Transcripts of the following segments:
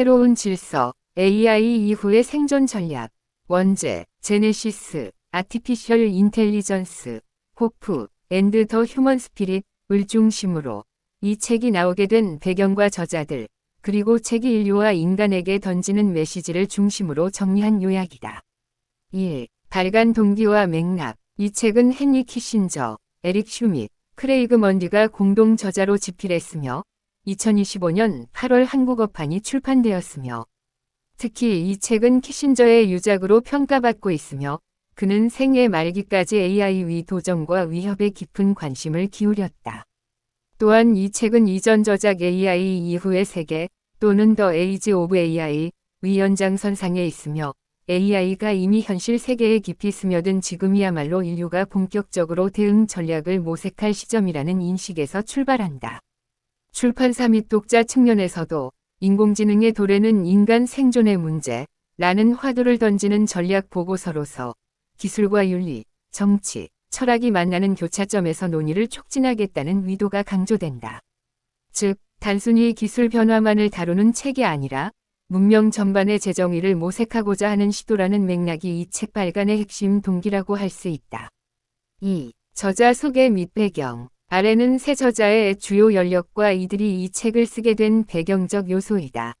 새로운 질서, AI 이후의 생존 전략, 원제, 제네시스, 아티피셜 인텔리전스, 호프, 앤드 더 휴먼 스피릿을 중심으로 이 책이 나오게 된 배경과 저자들, 그리고 책이 인류와 인간에게 던지는 메시지를 중심으로 정리한 요약이다. 1. 발간 동기와 맥락 이 책은 헨리 키신저, 에릭 슈밋, 크레이그 먼디가 공동 저자로 집필했으며 2025년 8월 한국어판이 출판되었으며 특히 이 책은 키신저의 유작으로 평가받고 있으며 그는 생애 말기까지 AI 위 도전과 위협에 깊은 관심을 기울였다. 또한 이 책은 이전 저작 AI 이후의 세계 또는 더 에이지 오브 AI 위연장선상에 있으며 AI가 이미 현실 세계에 깊이 스며든 지금이야말로 인류가 본격적으로 대응 전략을 모색할 시점이라는 인식에서 출발한다. 출판사 및 독자 측면에서도 인공지능의 도래는 인간 생존의 문제, 라는 화두를 던지는 전략 보고서로서 기술과 윤리, 정치, 철학이 만나는 교차점에서 논의를 촉진하겠다는 의도가 강조된다. 즉, 단순히 기술 변화만을 다루는 책이 아니라 문명 전반의 재정의를 모색하고자 하는 시도라는 맥락이 이 책 발간의 핵심 동기라고 할 수 있다. 2. 저자 소개 및 배경 아래는 새 저자의 주요 연력과 이들이 이 책을 쓰게 된 배경적 요소이다.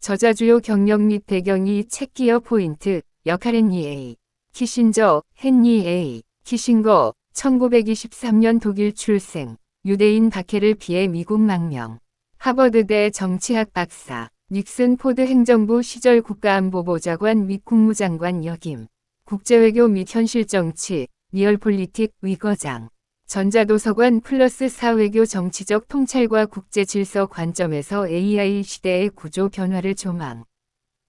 저자 주요 경력 및 배경이 책 기어 포인트, 역할 헨리 A. 키신저, 헨리 A. 키신거, 1923년 독일 출생, 유대인 박해를 피해 미국 망명. 하버드대 정치학 박사, 닉슨 포드 행정부 시절 국가안보보좌관 및 국무장관 역임, 국제외교 및 현실정치, 리얼폴리틱 위거장. 전자도서관 플러스 사외교 정치적 통찰과 국제질서 관점에서 AI 시대의 구조 변화를 조망.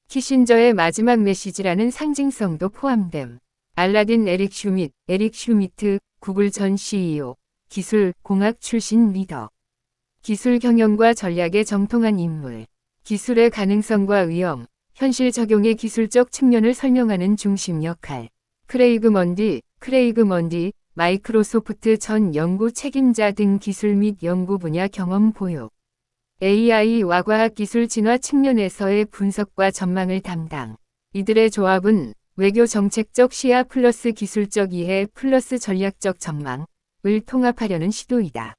키신저의 마지막 메시지라는 상징성도 포함됨. 알라딘 에릭 슈밋, 에릭 슈미트, 구글 전 CEO, 기술, 공학 출신 리더. 기술 경영과 전략에 정통한 인물. 기술의 가능성과 위험, 현실 적용의 기술적 측면을 설명하는 중심 역할. 크레이그 먼디, 크레이그 먼디, 마이크로소프트 전 연구 책임자 등 기술 및 연구 분야 경험 보유. AI와 과학기술 진화 측면에서의 분석과 전망을 담당. 이들의 조합은 외교 정책적 시야 플러스 기술적 이해 플러스 전략적 전망을 통합하려는 시도이다.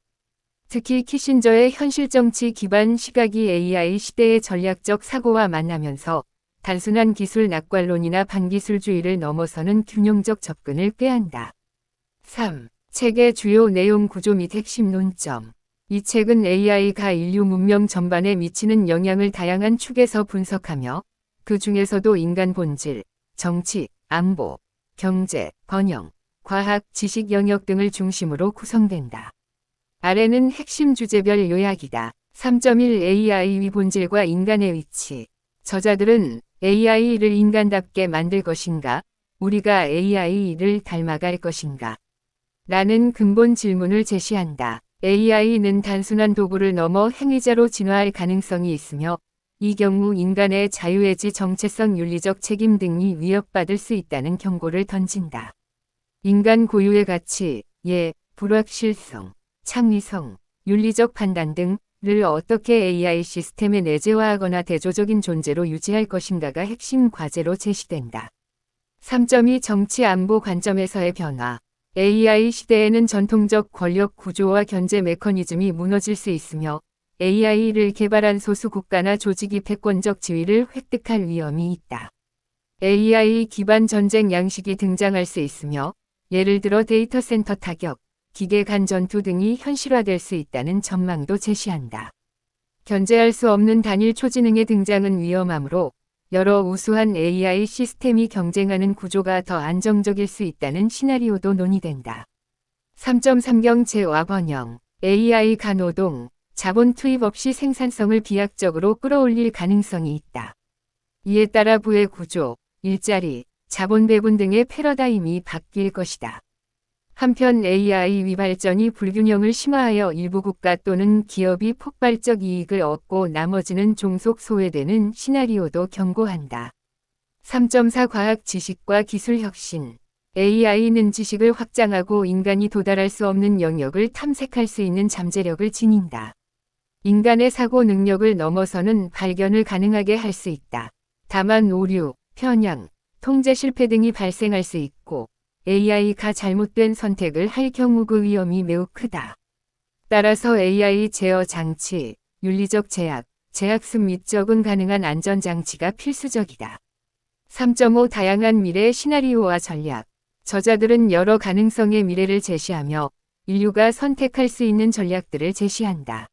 특히 키신저의 현실 정치 기반 시각이 AI 시대의 전략적 사고와 만나면서 단순한 기술 낙관론이나 반기술주의를 넘어서는 균형적 접근을 꾀한다. 3. 책의 주요 내용 구조 및 핵심 논점. 이 책은 AI가 인류 문명 전반에 미치는 영향을 다양한 축에서 분석하며 그 중에서도 인간 본질, 정치, 안보, 경제, 번영, 과학, 지식 영역 등을 중심으로 구성된다. 아래는 핵심 주제별 요약이다. 3.1 AI의 본질과 인간의 위치. 저자들은 AI를 인간답게 만들 것인가? 우리가 AI를 닮아갈 것인가? 라는 근본 질문을 제시한다. AI는 단순한 도구를 넘어 행위자로 진화할 가능성이 있으며 이 경우 인간의 자유의지 정체성 윤리적 책임 등이 위협받을 수 있다는 경고를 던진다. 인간 고유의 가치, 예, 불확실성, 창의성, 윤리적 판단 등을 어떻게 AI 시스템에 내재화하거나 대조적인 존재로 유지할 것인가가 핵심 과제로 제시된다. 3.2 정치 안보 관점에서의 변화 AI 시대에는 전통적 권력 구조와 견제 메커니즘이 무너질 수 있으며 AI를 개발한 소수 국가나 조직이 패권적 지위를 획득할 위험이 있다. AI 기반 전쟁 양식이 등장할 수 있으며 예를 들어 데이터 센터 타격, 기계 간 전투 등이 현실화될 수 있다는 전망도 제시한다. 견제할 수 없는 단일 초지능의 등장은 위험하므로 여러 우수한 AI 시스템이 경쟁하는 구조가 더 안정적일 수 있다는 시나리오도 논의된다. 3.3경 제와 번영 AI 간호동 자본 투입 없이 생산성을 비약적으로 끌어올릴 가능성이 있다. 이에 따라 부의 구조, 일자리, 자본 배분 등의 패러다임이 바뀔 것이다. 한편 AI 위발전이 불균형을 심화하여 일부 국가 또는 기업이 폭발적 이익을 얻고 나머지는 종속 소외되는 시나리오도 경고한다. 3.4 과학 지식과 기술 혁신 AI는 지식을 확장하고 인간이 도달할 수 없는 영역을 탐색할 수 있는 잠재력을 지닌다. 인간의 사고 능력을 넘어서는 발견을 가능하게 할 수 있다. 다만 오류, 편향, 통제 실패 등이 발생할 수 있고 AI가 잘못된 선택을 할 경우 그 위험이 매우 크다. 따라서 AI 제어 장치, 윤리적 제약, 제약습 및 적응 가능한 안전 장치가 필수적이다. 3.5 다양한 미래 시나리오와 전략. 저자들은 여러 가능성의 미래를 제시하며 인류가 선택할 수 있는 전략들을 제시한다.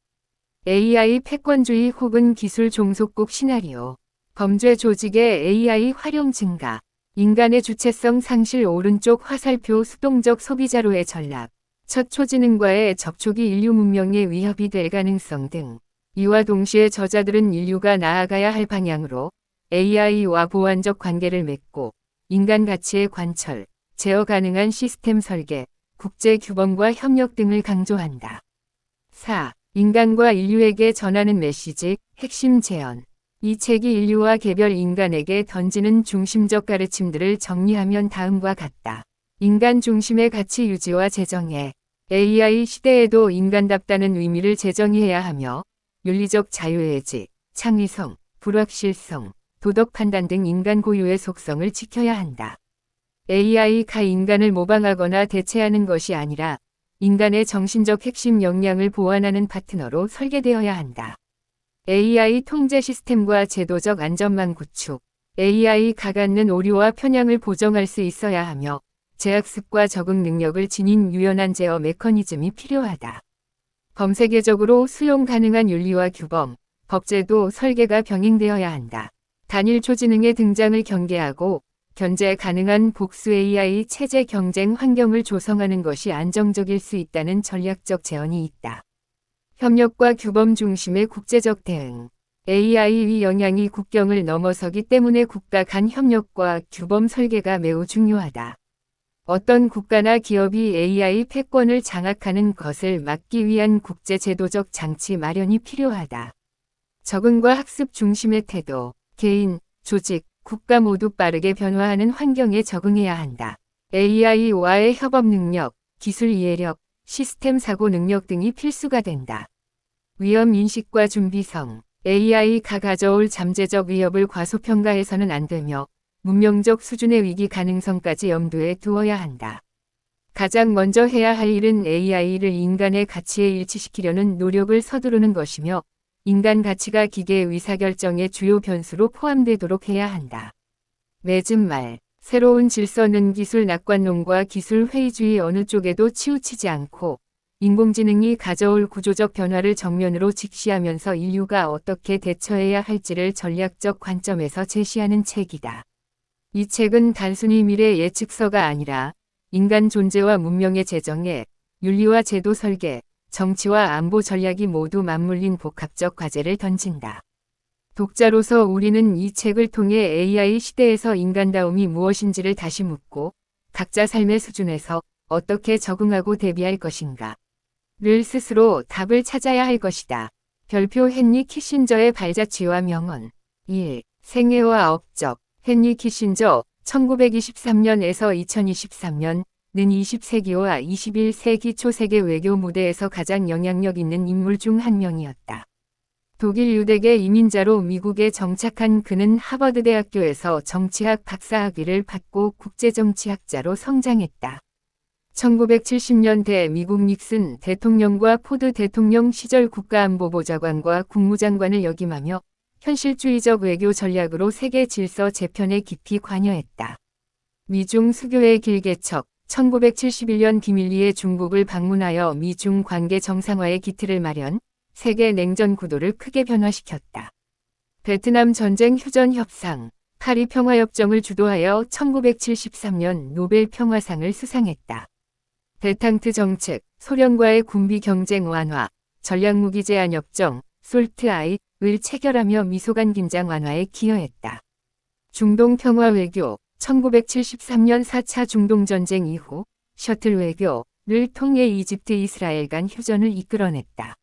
AI 패권주의 혹은 기술 종속국 시나리오. 범죄 조직의 AI 활용 증가. 인간의 주체성 상실 오른쪽 화살표 수동적 소비자로의 전략. 첫 초지능과의 접촉이 인류 문명의 위협이 될 가능성 등. 이와 동시에 저자들은 인류가 나아가야 할 방향으로 AI와 보완적 관계를 맺고 인간 가치의 관철, 제어 가능한 시스템 설계, 국제 규범과 협력 등을 강조한다. 4. 인간과 인류에게 전하는 메시지, 핵심 제언. 이 책이 인류와 개별 인간에게 던지는 중심적 가르침들을 정리하면 다음과 같다. 인간 중심의 가치 유지와 재정에 AI 시대에도 인간답다는 의미를 재정의해야 하며 윤리적 자유의 지, 창의성, 불확실성, 도덕 판단 등 인간 고유의 속성을 지켜야 한다. AI가 인간을 모방하거나 대체하는 것이 아니라 인간의 정신적 핵심 역량을 보완하는 파트너로 설계되어야 한다. AI 통제 시스템과 제도적 안전망 구축, AI가 갖는 오류와 편향을 보정할 수 있어야 하며 제약습과 적응 능력을 지닌 유연한 제어 메커니즘이 필요하다. 범세계적으로 수용 가능한 윤리와 규범, 법제도 설계가 병행되어야 한다. 단일 초지능의 등장을 경계하고 견제 가능한 복수 AI 체제 경쟁 환경을 조성하는 것이 안정적일 수 있다는 전략적 제언이 있다. 협력과 규범 중심의 국제적 대응. AI의 영향이 국경을 넘어서기 때문에 국가 간 협력과 규범 설계가 매우 중요하다. 어떤 국가나 기업이 AI 패권을 장악하는 것을 막기 위한 국제 제도적 장치 마련이 필요하다. 적응과 학습 중심의 태도, 개인, 조직, 국가 모두 빠르게 변화하는 환경에 적응해야 한다. AI와의 협업 능력, 기술 이해력, 시스템 사고 능력 등이 필수가 된다. 위험 인식과 준비성, AI가 가져올 잠재적 위협을 과소평가해서는 안 되며 문명적 수준의 위기 가능성까지 염두에 두어야 한다. 가장 먼저 해야 할 일은 AI를 인간의 가치에 일치시키려는 노력을 서두르는 것이며 인간 가치가 기계의 의사결정의 주요 변수로 포함되도록 해야 한다. 맺은 말, 새로운 질서는 기술 낙관론과 기술 회의주의 어느 쪽에도 치우치지 않고 인공지능이 가져올 구조적 변화를 정면으로 직시하면서 인류가 어떻게 대처해야 할지를 전략적 관점에서 제시하는 책이다. 이 책은 단순히 미래 예측서가 아니라 인간 존재와 문명의 재정에 윤리와 제도 설계, 정치와 안보 전략이 모두 맞물린 복합적 과제를 던진다. 독자로서 우리는 이 책을 통해 AI 시대에서 인간다움이 무엇인지를 다시 묻고 각자 삶의 수준에서 어떻게 적응하고 대비할 것인가. 를 스스로 답을 찾아야 할 것이다. 별표 헨리 키신저의 발자취와 명언 1. 생애와 업적 헨리 키신저 1923년에서 2023년 는 20세기와 21세기 초 세계 외교 무대에서 가장 영향력 있는 인물 중 한 명이었다. 독일 유대계 이민자로 미국에 정착한 그는 하버드 대학교에서 정치학 박사학위를 받고 국제정치학자로 성장했다. 1970년대 미국 닉슨 대통령과 포드 대통령 시절 국가안보보좌관과 국무장관을 역임하며 현실주의적 외교 전략으로 세계 질서 재편에 깊이 관여했다. 미중 수교의 길개척, 1971년 비밀리에 중국을 방문하여 미중 관계 정상화의 기틀을 마련, 세계 냉전 구도를 크게 변화시켰다. 베트남 전쟁 휴전 협상, 파리 평화협정을 주도하여 1973년 노벨 평화상을 수상했다. 대탕트 정책, 소련과의 군비 경쟁 완화, 전략무기 제한 협정, 솔트 아이을 체결하며 미소간 긴장 완화에 기여했다. 중동 평화 외교, 1973년 4차 중동전쟁 이후 셔틀 외교를 통해 이집트 이스라엘 간 휴전을 이끌어냈다.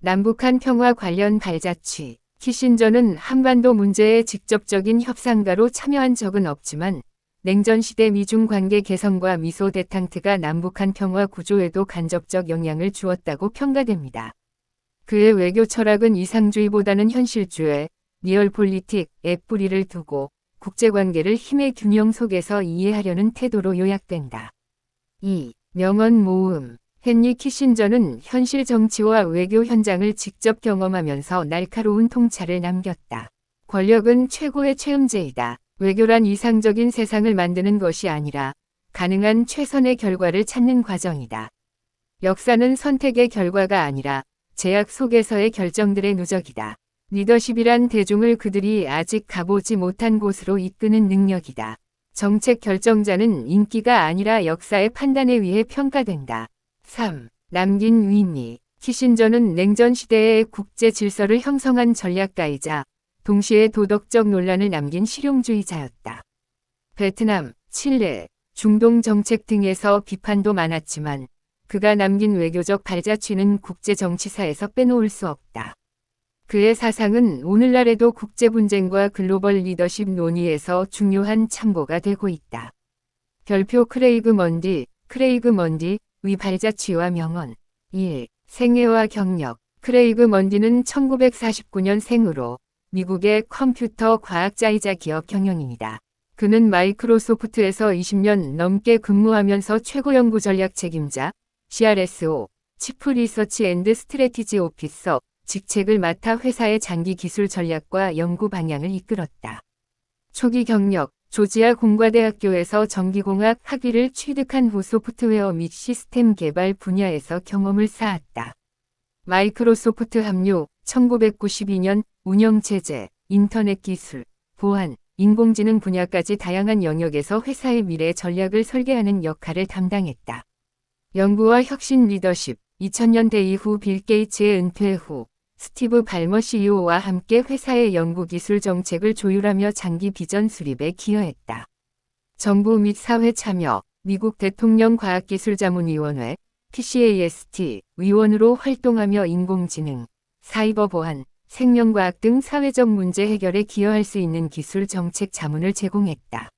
남북한 평화 관련 발자취, 키신저는 한반도 문제에 직접적인 협상가로 참여한 적은 없지만 냉전 시대 미중 관계 개선과 미소 대탕트가 남북한 평화 구조에도 간접적 영향을 주었다고 평가됩니다. 그의 외교 철학은 이상주의보다는 현실주의, 리얼폴리틱에 뿌리를 두고 국제관계를 힘의 균형 속에서 이해하려는 태도로 요약된다. 2. 명언 모음 헨리 키신저는 현실 정치와 외교 현장을 직접 경험하면서 날카로운 통찰을 남겼다. 권력은 최고의 체험제이다. 외교란 이상적인 세상을 만드는 것이 아니라 가능한 최선의 결과를 찾는 과정이다. 역사는 선택의 결과가 아니라 제약 속에서의 결정들의 누적이다. 리더십이란 대중을 그들이 아직 가보지 못한 곳으로 이끄는 능력이다. 정책 결정자는 인기가 아니라 역사의 판단에 의해 평가된다. 3. 남긴 위니 키신저는 냉전 시대의 국제 질서를 형성한 전략가이자 동시에 도덕적 논란을 남긴 실용주의자였다. 베트남, 칠레, 중동 정책 등에서 비판도 많았지만 그가 남긴 외교적 발자취는 국제 정치사에서 빼놓을 수 없다. 그의 사상은 오늘날에도 국제 분쟁과 글로벌 리더십 논의에서 중요한 참고가 되고 있다. 별표 크레이그 먼디, 크레이그 먼디, 위 발자 취와 명언. 1. 생애와 경력. 크레이그 먼디는 1949년 생으로 미국의 컴퓨터 과학자이자 기업 경영인이다. 그는 마이크로소프트에서 20년 넘게 근무하면서 최고 연구 전략 책임자, CRSO, 치프 리서치 앤드 스트레티지 오피서 직책을 맡아 회사의 장기 기술 전략과 연구 방향을 이끌었다. 초기 경력, 조지아 공과대학교에서 전기공학 학위를 취득한 후 소프트웨어 및 시스템 개발 분야에서 경험을 쌓았다. 마이크로소프트 합류, 1992년 운영체제, 인터넷 기술, 보안, 인공지능 분야까지 다양한 영역에서 회사의 미래 전략을 설계하는 역할을 담당했다. 연구와 혁신 리더십, 2000년대 이후 빌 게이츠의 은퇴 후 스티브 발머 CEO와 함께 회사의 연구기술 정책을 조율하며 장기 비전 수립에 기여했다. 정부 및 사회 참여, 미국 대통령 과학기술자문위원회, PCAST 위원으로 활동하며 인공지능, 사이버 보안, 생명과학 등 사회적 문제 해결에 기여할 수 있는 기술 정책 자문을 제공했다.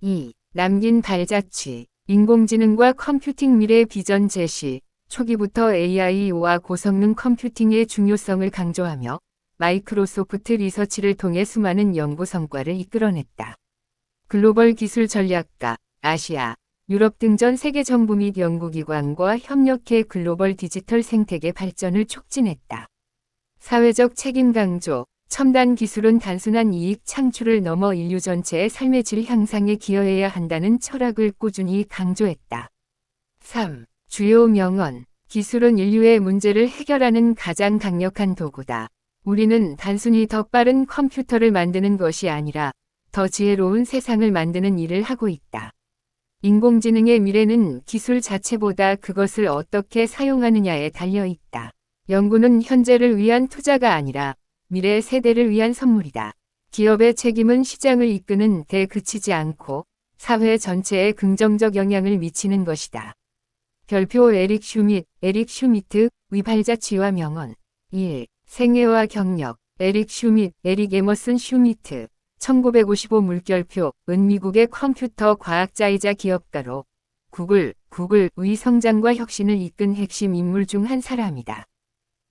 2. 남긴 발자취, 인공지능과 컴퓨팅 미래 비전 제시, 초기부터 AI와 고성능 컴퓨팅의 중요성을 강조하며 마이크로소프트 리서치를 통해 수많은 연구 성과를 이끌어냈다. 글로벌 기술 전략가, 아시아, 유럽 등 전 세계 정부 및 연구기관과 협력해 글로벌 디지털 생태계 발전을 촉진했다. 사회적 책임 강조, 첨단 기술은 단순한 이익 창출을 넘어 인류 전체의 삶의 질 향상에 기여해야 한다는 철학을 꾸준히 강조했다. 3. 주요 명언. 기술은 인류의 문제를 해결하는 가장 강력한 도구다. 우리는 단순히 더 빠른 컴퓨터를 만드는 것이 아니라 더 지혜로운 세상을 만드는 일을 하고 있다. 인공지능의 미래는 기술 자체보다 그것을 어떻게 사용하느냐에 달려 있다. 연구는 현재를 위한 투자가 아니라 미래 세대를 위한 선물이다. 기업의 책임은 시장을 이끄는 데 그치지 않고 사회 전체에 긍정적 영향을 미치는 것이다. 별표 에릭 슈밋, 에릭 슈미트, 위발자취와 명언. 1. 생애와 경력. 에릭 슈밋, 에릭 에머슨 슈미트. 1955 물결표, 은 미국의 컴퓨터 과학자이자 기업가로 구글, 구글 의 성장과 혁신을 이끈 핵심 인물 중 한 사람이다.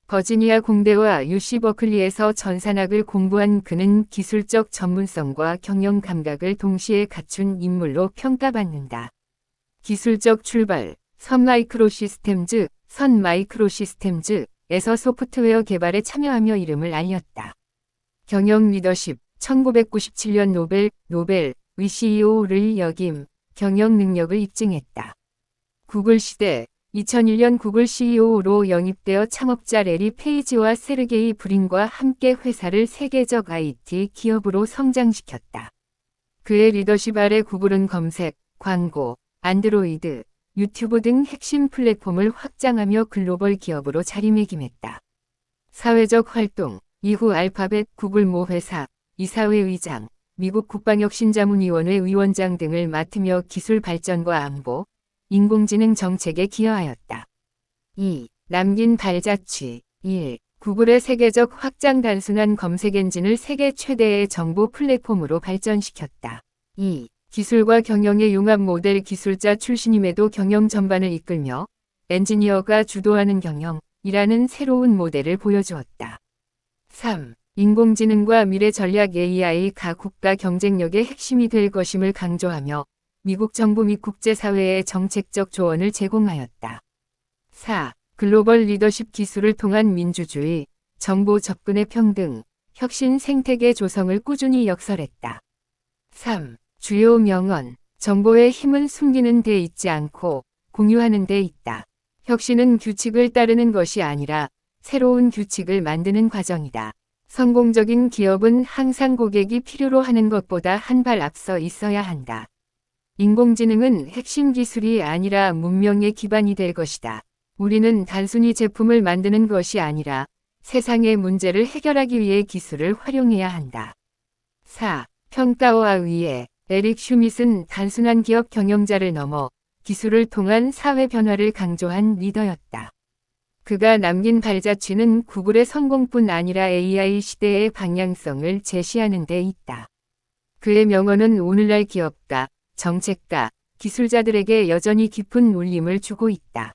버지니아 공대와 UC 버클리에서 전산학을 공부한 그는 기술적 전문성과 경영 감각을 동시에 갖춘 인물로 평가받는다. 기술적 출발, 선 마이크로 시스템즈, 선 마이크로 시스템즈에서 소프트웨어 개발에 참여하며 이름을 알렸다. 경영 리더십, 1997년 노벨, 노벨, 위 CEO를 역임, 경영 능력을 입증했다. 구글 시대, 2001년 구글 CEO로 영입되어 창업자 레리 페이지와 세르게이 브린과 함께 회사를 세계적 IT 기업으로 성장시켰다. 그의 리더십 아래 구글은 검색, 광고, 안드로이드, 유튜브 등 핵심 플랫폼을 확장하며 글로벌 기업으로 자리매김했다. 사회적 활동, 이후 알파벳 구글 모 회사, 이사회 의장, 미국 국방혁신자문위원회 위원장 등을 맡으며 기술 발전과 안보, 인공지능 정책에 기여하였다. 2. 남긴 발자취 1. 구글의 세계적 확장 단순한 검색 엔진을 세계 최대의 정보 플랫폼으로 발전시켰다. 2. 기술과 경영의 융합 모델 기술자 출신임에도 경영 전반을 이끌며 엔지니어가 주도하는 경영, 이라는 새로운 모델을 보여주었다. 3. 인공지능과 미래 전략 AI가 국가 경쟁력의 핵심이 될 것임을 강조하며 미국 정부 및 국제사회에 정책적 조언을 제공하였다. 4. 글로벌 리더십 기술을 통한 민주주의, 정보 접근의 평등, 혁신 생태계 조성을 꾸준히 역설했다. 3. 주요 명언, 정보의 힘은 숨기는 데 있지 않고 공유하는 데 있다. 혁신은 규칙을 따르는 것이 아니라 새로운 규칙을 만드는 과정이다. 성공적인 기업은 항상 고객이 필요로 하는 것보다 한 발 앞서 있어야 한다. 인공지능은 핵심 기술이 아니라 문명의 기반이 될 것이다. 우리는 단순히 제품을 만드는 것이 아니라 세상의 문제를 해결하기 위해 기술을 활용해야 한다. 4. 평가와 의해 에릭 슈밋은 단순한 기업 경영자를 넘어 기술을 통한 사회 변화를 강조한 리더였다. 그가 남긴 발자취는 구글의 성공뿐 아니라 AI 시대의 방향성을 제시하는 데 있다. 그의 명언은 오늘날 기업가, 정책가, 기술자들에게 여전히 깊은 울림을 주고 있다.